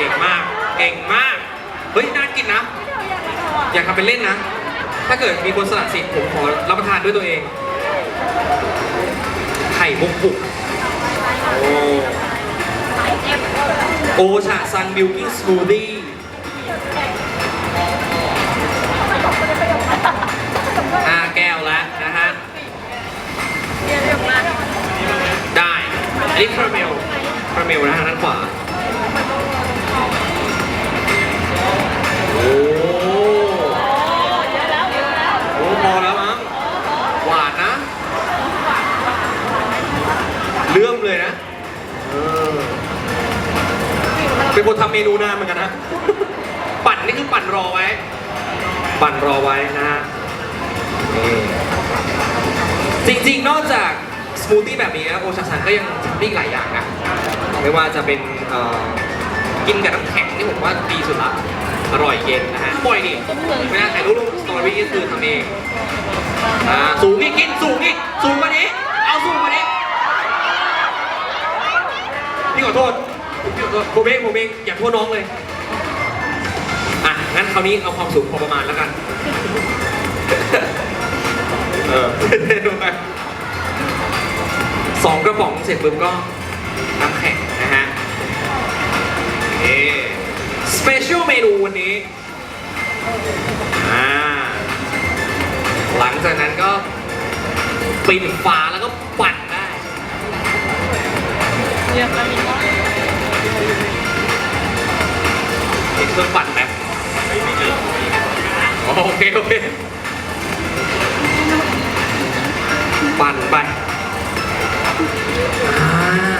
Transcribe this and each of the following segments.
ก่งมาก เก่งมาก เฮ้ยน่ากินนะ อยากทำเป็นเล่นนะ ถ้าเกิดมีคนสละสิทธิ์ผมขอรับประทานด้วยตัวเอง ไข่มุกปุกโอ้โอชาซังมิลกิ้งสมูทตี้ห้าแก้วแล้วนะฮะ ได้ อันนี้คาราเมลคาราเมลนะฮะ เป็นคนทำเมนูนานเหมือนกันนะ ปั่นนี่คือปั่นรอไว้ ปั่นรอไว้นะฮะนี่จริงๆ นอกจากสมูทตี้แบบนี้นะโอชาซันก็ยังทำได้อีกหลายอย่างนะ ไม่ว่าจะเป็นเอ่อกินกับน้ำแข็งนี่ผมว่าดีสุดละ อร่อยเย็นนะฮะบ่อยนี่เวลาถ่ายรูปลงสตอรี่ก็คือทำเองอ่าสูงอีกกินสูงอีกสูงกว่านี้ เอาสูงกว่านี้ พี่ขอโทษ พี่ขอโทษโบเบ้โบเบ้อย่าโทษน้องเลย อะ งั้นคราวนี้เอาความสูงพอประมาณแล้วกัน เออสองกระป๋องเสร็จปุ๊บก็น้ำแข็งนะฮะเอสเปเชียลเมนูวันนี้ อ่า หลังจากนั้นก็ปิดฝาแล้วก็ปั่นได้มี เครื่องปั่นไหมอ๋อโอเคโอเคปั่นไปอ่า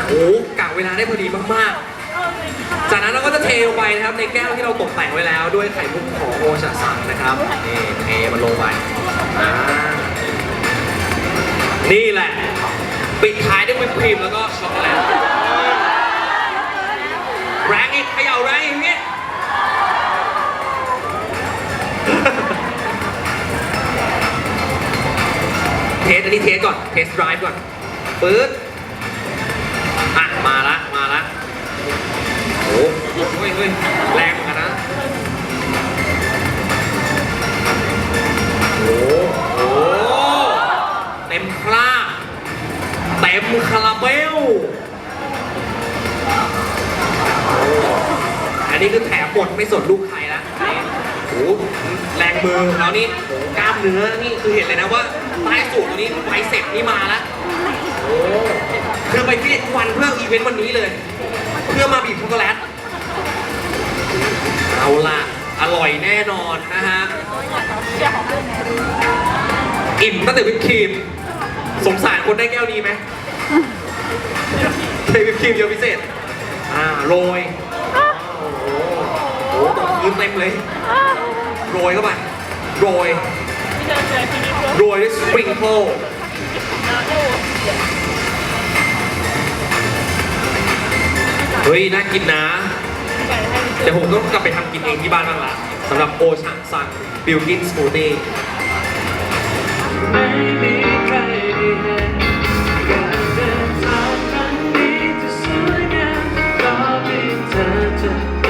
โอ้กะเวลาได้พอดีมากๆ จากนั้นเราก็จะเทลงไปนะครับในแก้วที่เราตกแต่งไว้แล้วด้วยไข่มุกของโอชาซังนะครับนี่เทมันลงไปอ่านี่แหละ ปิดท้ายด้วยวิปครีมแล้วก็ช็อกโกแลต เทสอันนี้เทสก่อน เทสไดรฟ์ก่อนปื๊ดอะ มาละ มาละ โอ้โหเฮ้ยเฮ้ยแรงเหมือนกันนะ โอ้โหเต็มคราเต็มคาราเบล อันนี้คือแถมหมดไม่สนลูกใครละ โอ้โหแรงมือเรานี่กล้ามเนื้อนี่คือเห็นเลยนะว่าใต้สูตรตัวนี้ไบเซ็ปนี่มาแล้วโอ้คือไปฟิตทุกวันเพื่ออีเวนต์วันนี้เลย เพื่อมาบีบช็อกโกแลตเอาล่ะ อร่อยแน่นอนนะฮะอิ่มตั้งแต่วิปครีม สงสารคนได้แก้วนี้ไหมเทวิปครีมเยอะพิเศษ อ่าโรย นเต็มเลย โรยเข้าไป โรย โรยด้วยสปริงเกิลเฮ้ย น่ากินนะเดี๋ยวผมต้องกลับไปทำกินเองที่บ้านบ้างละสำหรับโอชานซังบิลกินสมูทตี้ไม่มีใครได้เห็นการเดินทางครั้งนี้จะสวยงามก็เพียงเธอจะ